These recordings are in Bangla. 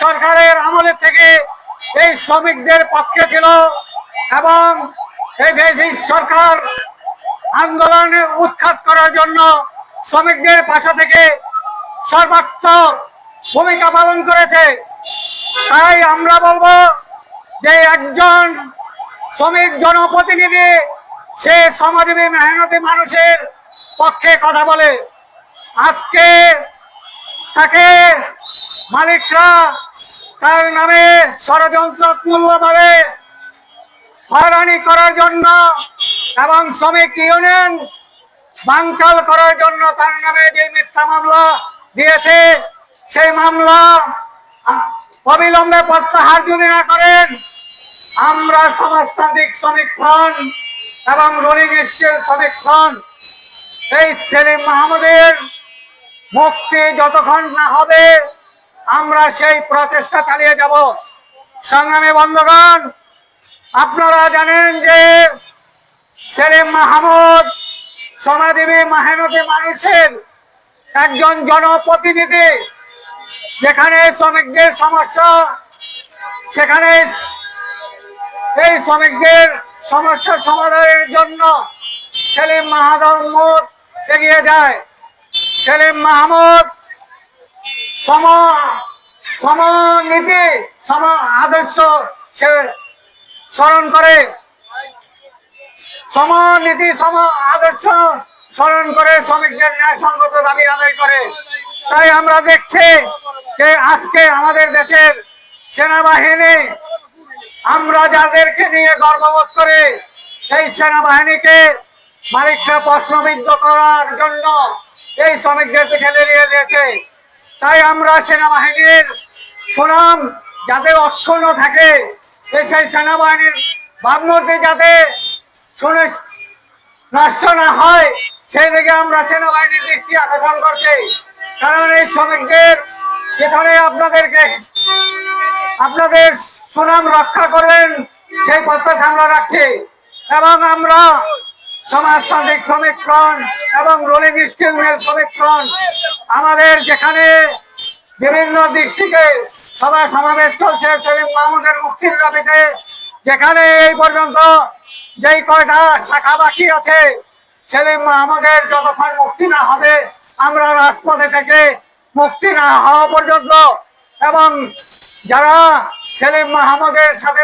সরকারের আমলে থেকে এই শ্রমিকদের পক্ষে ছিল এবং এই ফেসিস সরকার আন্দোলনে উৎখাত করার জন্য শ্রমিকদের পাশে থেকে সর্বাত্মক ভূমিকা পালন করেছে। তাই আমরা বলব যে একজন শ্রমিক জনপ্রতিনিধি, সে সমাজীবী মেহনতি মানুষের পক্ষে কথা বলে। আজকে তাকে মালিকরা তার নামে ষড়যন্ত্রমূল্যভাবে হয়রানি করার জন্য এবং শ্রমিক ইউনিয়ন বানচাল করার জন্য তার নামে যে মিথ্যা মামলা দিয়েছে, সেই মামলা অবিলম্বে প্রত্যাহার যদি না করেন, আমরা সমাজতান্ত্রিক শ্রমিক ফ্রন্ট এবং রোলিং স্টিল শ্রমিক ফ্রন্ট এই সেলিম মাহমুদের মুক্তি যতক্ষণ না হবে আমরা সেই প্রচেষ্টা চালিয়ে যাব। সংগ্রামী বন্ধুগণ, আপনারা জানেন যে সেলিম মাহমুদ সমাজীবী মেহনতি মানুষের একজন জনপ্রতিনিধি। যেখানে শ্রমিকদের সমস্যা, সেখানে এই শ্রমিকদের সমস্যা সমাধানের জন্য সেলিম মাহমুদ এগিয়ে যায়। সেলিম মাহমুদ, সম সমনীতি সম আদর্শ সে স্মরণ করে। সমনীতি সম আদর্শ স্মরণ করে শ্রমিকদের ন্যায় সঙ্গত দাবি আদায় করে। তাই আমরা দেখছি যে আজকে আমাদের দেশের সেনাবাহিনী, আমরা যাদেরকে নিয়ে গর্ববোধ করে এই সেনাবাহিনীকে মালিকরা প্রশ্নবিদ্ধ করার জন্য এই শ্রমিকদের পিছনে নিয়ে দিয়েছে। তাই আমরা সেনাবাহিনীর সুনাম যাতে অক্ষুণ্ণ থাকে সেই সেনাবাহিনীর ভাবমূর্তি যাতে শুনে নষ্ট না হয়, সেই দিকে আমরা সেনাবাহিনীর দৃষ্টি আকর্ষণ করছি। কারণ এই শ্রমিকদের পেছনে আপনাদেরকে আপনাদের সুনাম রক্ষা করবেন, সেই প্রত্যাশা আমরা রাখছি। এবং আমরা সমাজতান্ত্রিক শ্রমিক ফ্রন্ট এবং রোলিং শ্রমিক ফ্রন্ট আমাদের যেখানে বিভিন্ন ডিস্ট্রিক্টে সভা সমাবেশ চলছে, সেলিম মাহমুদের মুক্তির দাবিতে, যেখানে এই পর্যন্ত যেই কয়টা শাখা বাকি আছে, সেলিম মাহমুদের যতক্ষণ মুক্তি না হবে, আমরা রাজপথে থেকে মুক্তি না হওয়া পর্যন্ত এবং যারা সেলিম মাহমুদের সাথে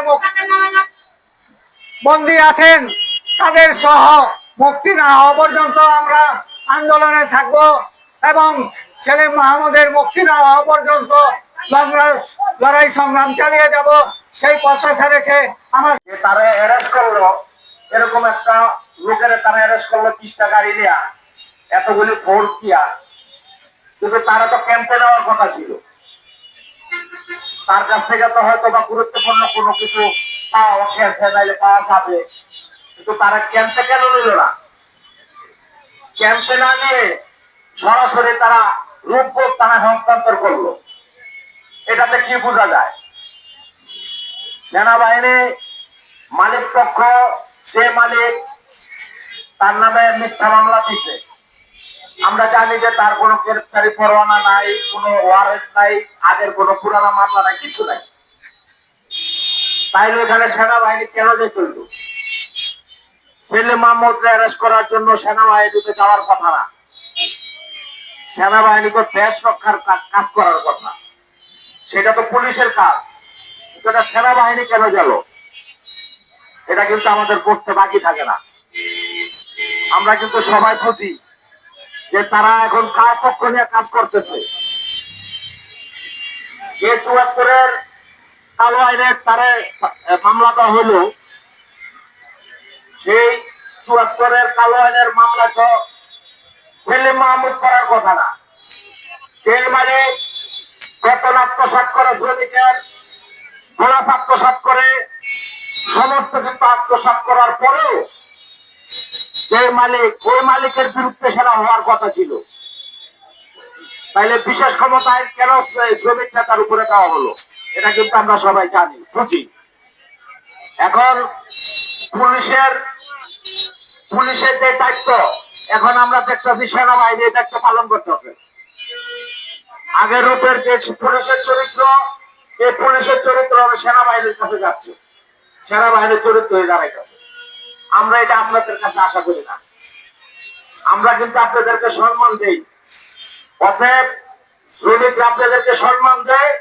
বন্দী আছেন তাদের সহ মুক্তি না হওয়া পর্যন্ত আমরা আন্দোলনে থাকব এবং সেলিম মাহমুদের মুক্তি না হওয়া পর্যন্ত লড়াই সংগ্রাম চালিয়ে যাব। সেই প্রত্যাশা রেখে আমার তারা অ্যারেস্ট করল, এরকম একটা লোকের তারা অ্যারেস্ট করল তিরিশটা গাড়ি নেয়া। এতগুলি ফোর্স দিয়া। কিন্তু তারা তো ক্যাম্পে নেওয়ার কথা ছিল। তার কাছ থেকে তো হয়তো বা গুরুত্বপূর্ণ কোনো কিছু পাওয়া গেছে, নাইলে পাওয়া যাবে। কিন্তু তারা ক্যাম্পে কেন নিল না? ক্যাম্পে না নিয়ে সরাসরি তারা রূপবোধ থানা হস্তান্তর করল। এটাতে কি বোঝা যায়? সেনাবাহিনী মালিক পক্ষ, যে মালিক, তার নামে মিথ্যা মামলা দিছে। আমরা জানি যে তার কোনো গ্রেফতারি পরোয়ানা নাই, কোনো ওয়ারেন্ট নাই, আগের কোনো পুরানা মামলা নাই, কিছু নাই। তাইলে এখানে সেনাবাহিনী কেন যে চলল? মাহমুদকে অ্যারেস্ট করার জন্য সেনাবাহিনীতে যাওয়ার কথা না। সেনাবাহিনীকে দেশ রক্ষার কাজ করার কথা। সেটা তো পুলিশের কাজ। সেনাবাহিনী কেন গেল? এটা কিন্তু আমাদের বাকি থাকে না। আমরা কিন্তু সবাই বুঝি যে তারা এখন কার পক্ষ নিয়ে কাজ করতেছে। যে চুয়াত্তরের কালো আইনের তারে মামলাটা হলো সেই চুয়াত্তরের কালো আইনের মামলা তো সেলিম মাহমুদ করার কথা না। সেই মানে বেতন আত্মসাত করে শ্রমিকের বোনাস আত্মসাত করে, সমস্ত কিন্তু আত্মসাত করার পরেও যে মালিক, ওই মালিকের বিরুদ্ধে সেটা হওয়ার কথা ছিল। তাইলে বিশেষ ক্ষমতা আইন কেন শ্র- শ্রমিক নেতার উপরে দেওয়া হলো? এটা কিন্তু আমরা সবাই জানি বুঝি এখন পুলিশের পুলিশের যে দায়িত্ব, এখন আমরা দেখতেছি সেনাবাহিনী দায়িত্ব পালন করতেছে। আগের রূপের যে পুলিশের চরিত্র, এই পুলিশের চরিত্র সেনাবাহিনীর কাছে যাচ্ছে। সেনাবাহিনীর চরিত্র হয়ে দাঁড়াইতেছে আমরা এটা আপনাদের কাছে আশা করি না। আমরা কিন্তু আপনাদেরকে সম্মান দেই। অতএব শ্রমিকরা আপনাদেরকে সম্মান দেয়,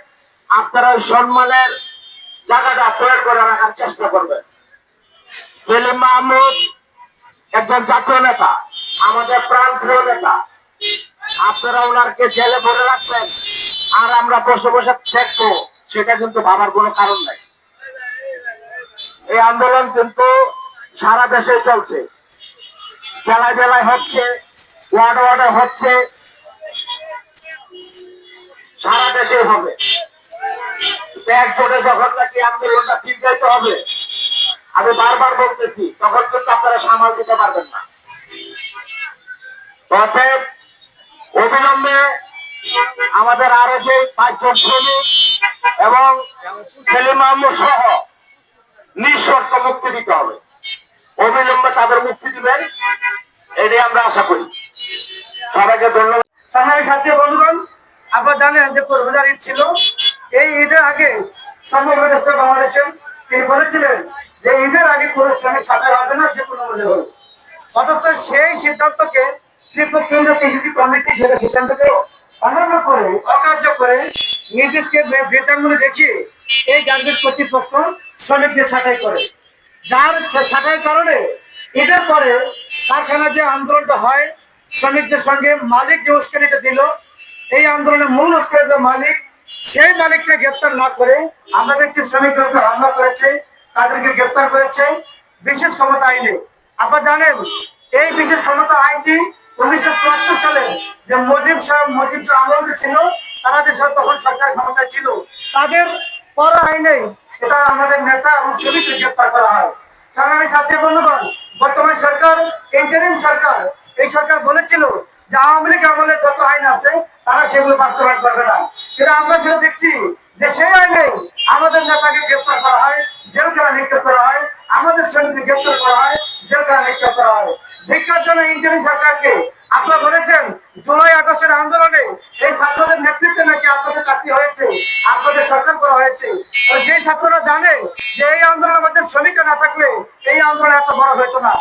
আপনারা ওই সম্মানের জায়গাটা তৈরি করে রাখার চেষ্টা করবেন। সেলিম মাহমুদ একজন জাতীয় নেতা, আমাদের প্রাণ প্রিয় নেতা। আপনারা ওনারকে জেলে ভরে রাখবেন, আর আমরা বসে বসে দেখব, সেটা কিন্তু ভাবার কোনো কারণ নাই। এই আন্দোলন কিন্তু সারা দেশে চলছে। জেলায় জেলায় হচ্ছে, ওয়ার্ড ওয়ার্ডে হচ্ছে। সারা দেশে হবে। একজোটে যখন নাকি আন্দোলনটা দীর্ঘায়িত হবে আমি বারবার বলতেছি, তখন কিন্তু আপনারা সামাল দিতে পারবেন না। অতএব অবিলম্বে আমাদের আরও যে পাঁচজন শ্রমিক এবং সেলিম মাহমুদ সহ নিঃশর্ত মুক্তি দিতে হবে। অবিলম্বে তাদের মুক্তি দিবেন, এটাই আমরা আশা করি। সবাইকে ধন্যবাদ। সংগ্রামী সাথী বন্ধুগণ, আপনারা জানেন যে ঈদ ছিল। এই ঈদের আগে সর্বপ্রদেশ বাংলাদেশে তিনি বলেছিলেন যে ঈদের আগে কোনো শ্রমিক ছাঁটাই হবে না, যে কোনো মূল্যে হোক অথচ সেই সিদ্ধান্তকে ত্রিপুর কেন্দ্র কৃষি কমিটি সেটা সিদ্ধান্তকে অমান্য করে, অকার্য করে নির্দিষ্ট বেতনগুলো দেখিয়ে এই গার্মেন্টস কর্তৃপক্ষ শ্রমিকদের ছাঁটাই করে। যার ছাঁটাইয়ের কারণে ঈদের পরে কারখানা যে আন্দোলনটা হয়, শ্রমিকদের সঙ্গে মালিক যে উস্কানিটা দিল, এই আন্দোলনের মূল উস্কানিত মালিক, সেই মালিককে গ্রেপ্তার না করে আমরা দেখছি শ্রমিকদের হামলা করেছে। তাদেরকে গ্রেপ্তার করেছে বিশেষ ক্ষমতা আইনে। আপনারা জানেন, এই বিশেষ ক্ষমতা আইনটি উনিশশো চুয়াত্তর সালে যে মজিব সাহেব মজিব আমল যে ছিল, তারা যে তখন সরকার ক্ষমতায় ছিল, তাদের পর আইনে এটা আমাদের নেতা এবং শ্রমিককে গ্রেপ্তার করা হয়। সংগ্রামী সাথী বন্ধুগণ, বর্তমান সরকার ইন্টারিম সরকার, এই সরকার বলেছিল যে আওয়ামী লীগ আমলে যত আইন আছে, তারা সেগুলো বাস্তবায়ন করবে না। সেটা আমরা সেটা দেখছি সেই আইনে আমাদের নেতাকে গ্রেপ্তার করা হয় জেলখানা নিক্ষেপ করা হয়, আমাদের শ্রমিককে গ্রেপ্তার করা হয় জেলখানা নিক্ষেপ করা হয়। ভিক্ষার জন্য ইন্টারিম সরকারকে আপনারা বলেছেন জুলাই আগস্টের আন্দোলনে এই ছাত্রদের নেতৃত্বে নাকি আপনাদের চাকরি হয়েছে, আপনাদের সরকার করা হয়েছে। সেই ছাত্ররা জানে যে এই আন্দোলনের মধ্যে শ্রমিকরা না থাকলে এই আন্দোলন এত বড় হতো না।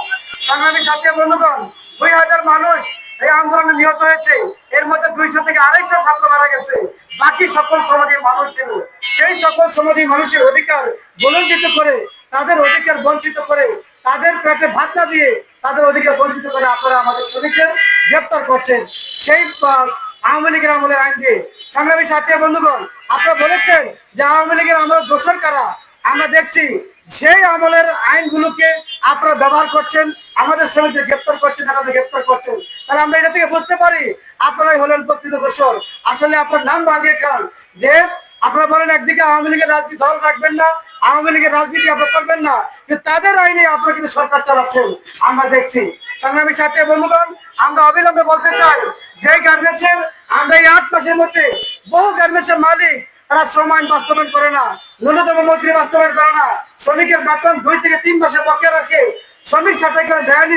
সংগ্রামী সাথী বন্ধুগণ, দুই হাজার মানুষ এই আন্দোলনে নিহত হয়েছে। এর মধ্যে দুইশো থেকে আড়াইশো ছাত্র মারা গেছে। বাকি সকল সমাজের মানুষ ছিল। সেই সকল সমাজের মানুষের অধিকার বলঞ্চিত করে, তাদের অধিকার বঞ্চিত করে, তাদের পেটে ভাত না দিয়ে তাদের অধিকার বঞ্চিত করে আপনারা আমাদের শ্রমিকদের গ্রেপ্তার করছেন। সেই আওয়ামী লীগের আমলের আইন দিয়ে। সংগ্রামী সাথী বন্ধুগণ, আপনারা বলেছেন যে আওয়ামী লীগের আমলের দোষর কারা? আমরা দেখছি সেই আমলের আইনগুলোকে আপনারা ব্যবহার করছেন, আমাদের শ্রমিকদের গ্রেপ্তার করছেন আপনাদের গ্রেপ্তার করছেন। তাহলে আমরা এটা থেকে বুঝতে পারি আপনারাই হলেন প্রকৃত দোষর। আসলে আপনার নাম ভাঙিয়ে খান যে আপনারা বলেন একদিকে আওয়ামী লীগের রাজনীতি দল রাখবেন না, আওয়ামী লীগের রাজনীতি আপনারা করবেন না কিন্তু তাদের আইনে আপনারা কিন্তু সরকার চালাচ্ছেন। আমরা দেখছি। সংগ্রামী সাথে বন্ধুগণ আমরা অবিলম্বে বলতে চাই যে গার্মেন্টসের আমরা এই আট মাসের মধ্যে বহু গার্মেন্টসের মালিক, তারা শ্রম আইন বাস্তবায়ন করে না, ন্যূনতম মজুরি বাস্তবায়ন করে না। শ্রমিকের বেতন দুই থেকে তিন মাসের পক্ষে রাখে। শ্রমিক সাথে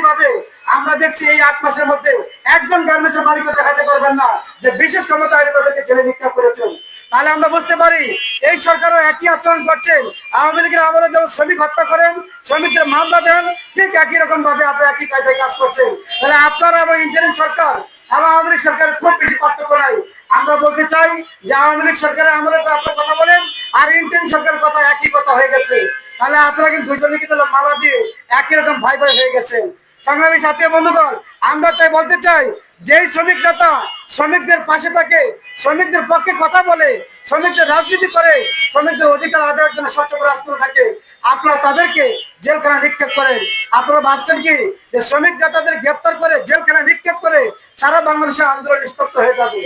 ভাবে আমরা দেখছি এই আট মাসের মধ্যে একজন গার্মেন্টসের মালিকও দেখাতে পারবেন না যে বিশেষ ক্ষমতা আইনে তাদেরকে নিক্ষেপ করেছেন। তাহলে আমরা বুঝতে পারি এই সরকারও একই আচরণ করছেন। আওয়ামী লীগের আমলে যেমন শ্রমিক হত্যা করেন, শ্রমিকদের মামলা দেন, ঠিক একই রকম ভাবে আপনারা একই কায়দায় কাজ করছেন। তাহলে আপনারা এবং ইন্টারিম সরকার, এবং আওয়ামী লীগ সরকারের খুব বেশি পার্থক্য নাই। আমরা বলতে চাই যে আওয়ামী লীগ সরকারের আমলে আপনার কথা বলেন, আর ইন্টারিম সরকারের কথা একই কথা হয়ে গেছে। তাহলে আপনারা কিন্তু দুইজনে কিন্তু মালা দিয়ে একই রকম ভাই ভাই হয়ে গেছেন সংগ্রামী সাথী বন্ধুগণ, আমরা তাই বলতে চাই, যেই শ্রমিক নেতা শ্রমিকদের পাশে থাকে, শ্রমিকদের পক্ষে কথা বলে, শ্রমিকদের রাজনীতি করে, শ্রমিকদের অধিকার আদায়ের জন্য সবসময় রাজপথে থাকে, আপনারা তাদেরকে জেলখানা নিক্ষেপ করেন। আপনারা ভাবছেন কি, যে শ্রমিক নেতাদের গ্রেপ্তার করে জেলখানা নিক্ষেপ করে সারা বাংলাদেশে আন্দোলন নিষ্পত্ত হয়ে যাবে?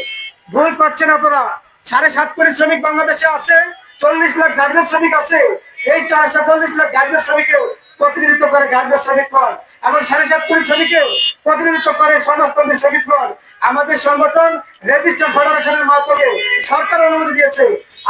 ভুল করছেন আপনারা। সাড়ে সাত কোটি শ্রমিক বাংলাদেশে আছে, চল্লিশ লাখ গার্মেন্ট শ্রমিক আছে। এই চারশো চল্লিশ লাখ গার্মেন্ট শ্রমিকেও প্রতিনিধিত্ব করে গার্মেন্টস শ্রমিকগণ এবং সাড়ে সাত কোটি শ্রমিকেও প্রতিনিধিত্ব করে সমাজতন্ত্রী শ্রমিকগণ আমাদের সংগঠন রেজিস্টার ফেডারেশনের মাধ্যমে সরকার অনুমতি দিয়েছে।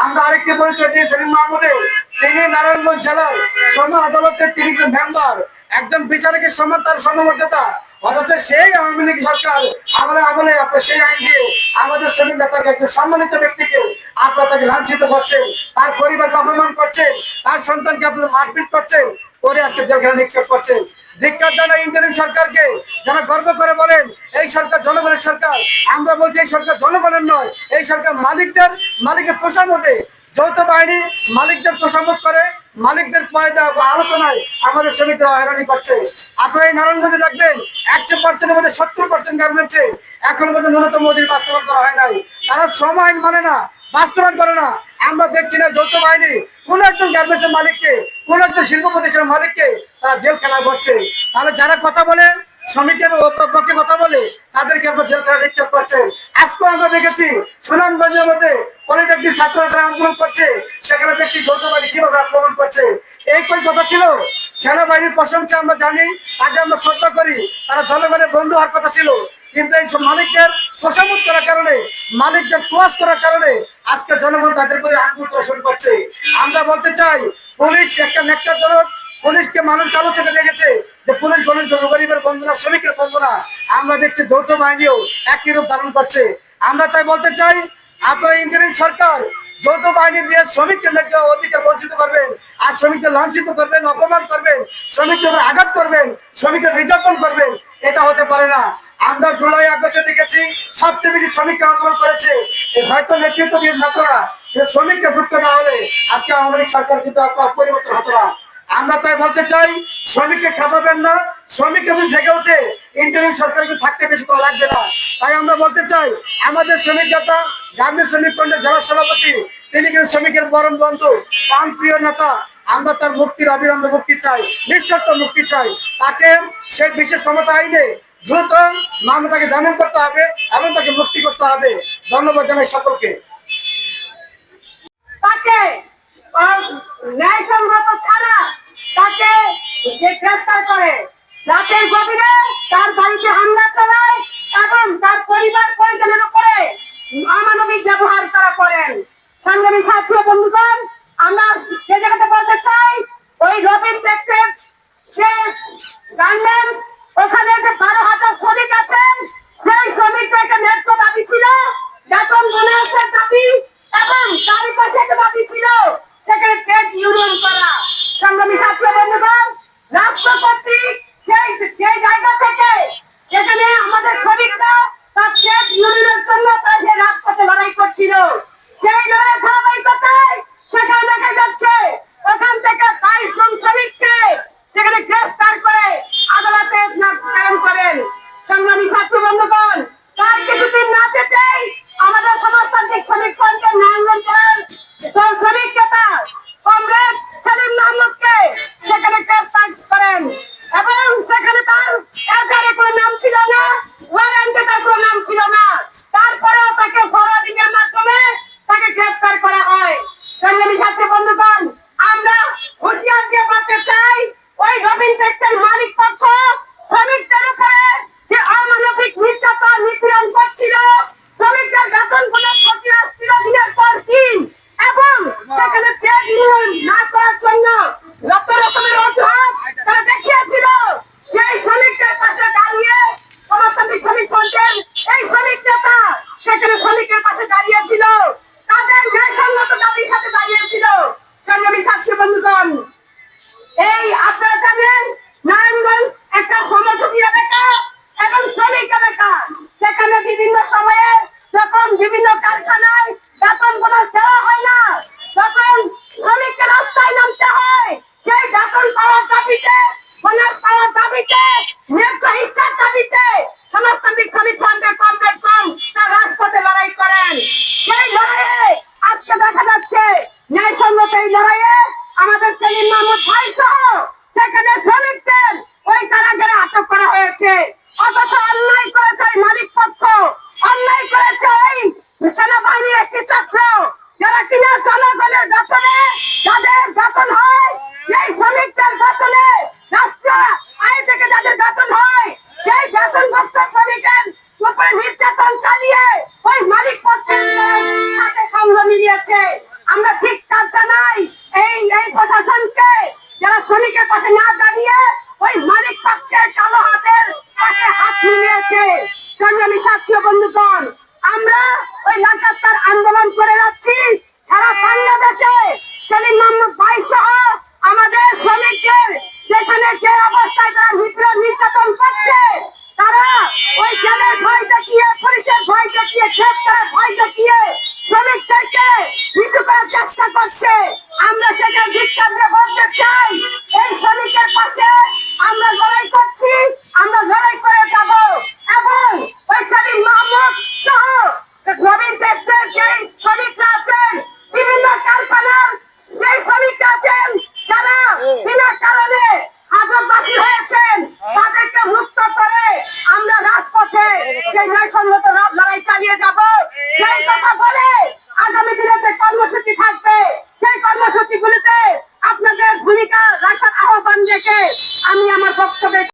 আমরা আরেকটি পরিচয় দিয়ে সেলিম মাহমুদের তিনি নারায়ণগঞ্জ জেলার শ্রম আদালতের তিনি মেম্বার, একজন বিচারকের সমান, তার সমমর্যাদা। অথচ সেই আওয়ামী লীগ সরকার আমলে আমলে আপনার সেই আইন দিয়ে আমাদের শ্রমিক নেতাকে, একজন সম্মানিত ব্যক্তিকে আপনার তাকে লাঞ্ছিত করছেন। তার পরিবারকে অপমান করছেন, তার সন্তানকে আপনার মারপিট করছেন। করে আজকে জেলখানে নিক্ষেপ করছেন। ধিক্কার জানা ইন্টারিম সরকারকে যারা গর্ব করে বলেন, এই সরকার জনগণের সরকার। আমরা বলছি এই সরকার জনগণের নয়, এই সরকার মালিকদের, মালিকের তোষামতে যৌথ বাহিনী মালিকদের তোষামত করে, মালিকদের পয়দা বা আলোচনায় আমাদের শ্রমিকরা হয়রানি করছে। আপনারা এই নারায়ণগঞ্জে দেখবেন, একশো পার্সেন্টের মধ্যে সত্তর পার্সেন্ট গার্মেন্টসে এখনও পর্যন্ত ন্যূনতম মজুরি বাস্তবায়ন করা হয় নাই। তারা শ্রম আইন মানে না, বাস্তবায়ন করে না। আমরা দেখছি না যৌথ বাহিনী কোনো একজন গার্মেন্টসের মালিককে কোন একজন শিল্প প্রতিষ্ঠানের মালিককে তারা জেল খেলায় করছে তাহলে যারা কথা বলে, শ্রমিকের পক্ষে কথা বলে, তাদেরকে আপনার জেল খেলা নিক্ষেপ করছেন আজকেও আমরা দেখেছি সুনামগঞ্জের মধ্যে পলিটেকনিক ছাত্ররা আন্দোলন করছে, সেখানে দেখছি যৌথ বাহিনী কীভাবে আক্রমণ করছে। এই কই কথা ছিল? সেনাবাহিনীর প্রশংসা আমরা জানি, তাকে আমরা শ্রদ্ধা করি, তারা জনগণের বন্ধু হওয়ার কথা ছিল। কিন্তু এই মালিকদের তোষামত করার কারণে, মালিকদের ক্লোজ করার কারণে আজকে জনগণ তাদের প্রতি আঙ্গুল তোষণ করছে। আমরা বলতে চাই পুলিশ একটা নেকটারজনক পুলিশকে মানুষ কালো চোখে দেখেছে যে পুলিশ গণের জনগরিবের বন্ধু না শ্রমিকের বন্ধু না আমরা দেখছি যৌথ বাহিনীও একই রূপ ধারণ করছে। আমরা তাই বলতে চাই, আপনারা ইন্টারিম সরকার যৌথ বাহিনী দিয়ে শ্রমিককে ন্যায্য অধিকার বঞ্চিত করবেন, আর শ্রমিককে লাঞ্ছিত করবেন, অপমান করবেন শ্রমিকদের আঘাত করবেন শ্রমিকের নির্যাতন করবেন, এটা হতে পারে না। আমরা জুলাই আগস্টে দেখেছি, সবচেয়ে বেশি শ্রমিককে আন্দোলন করেছে। হয়তো নেতৃত্ব দিয়ে ছাত্ররা শ্রমিককে যুক্ত না হলে আজকে আওয়ামী সরকার কিন্তু পরিবর্তন হতো না। আমরা তাই বলতে চাই, শ্রমিককে খাপাবেন না। শ্রমিক যদি জেগে ওঠে ইন্টারনেট সরকারকে থাকতে বেশি করা লাগবে না। তাই আমরা বলতে চাই, আমাদের শ্রমিক নেতা গার্মেন্ট শ্রমিক কন্যা জেলা সভাপতি, তিনি কিন্তু শ্রমিকের পরম বন্ধু প্রাণ প্রিয় নেতা। আমরা তার মুক্তির অবিলম্বে মুক্তি চাই, নিঃশর্ত মুক্তি চাই। তাকে সেই বিশেষ ক্ষমতা আইনে দ্রুত মামলাটাকে জামিন করতে হবে এবং তাকে মুক্তি করতে হবে। ধন্যবাদ জানাই সকলকে। তাকে ছাড়া তাকে যে করে রাতের গভীরে তার বাড়িতে হামলা চালায় এবং তার পরিবার উপরে অমানবিক ব্যবহার তারা করেন। সংগ্রামী ছাত্র বন্ধুগণ, আমরা যে বলতে চাই, ওই রবিন টেক্সের যে ওখানে যে বারো হাজার শ্রমিক অথচ অন্যায় করেছে মালিক পক্ষ। অন্যায় করেছে ওই সেনাবাহিনীর একটি চক্র। যারা কিনা জনগণের বেতনে, যাদের বেতন হয়, সেই শ্রমিকদের বেতনে রাষ্ট্র আয় থেকে যাদের বেতন হয়, সেই বেতনভুক্ত শ্রমিকের উপরে নির্যাতন চালিয়ে ওই মালিক পক্ষের সাথে সঙ্গ মিলিয়েছে। আমরা ঠিক কাজ জানাই, এই এই প্রশাসনকে, যারা শ্রমিকের পাশে না দাঁড়িয়ে ওই মালিক পক্ষের কালো হাতের Brasil, vamos embora!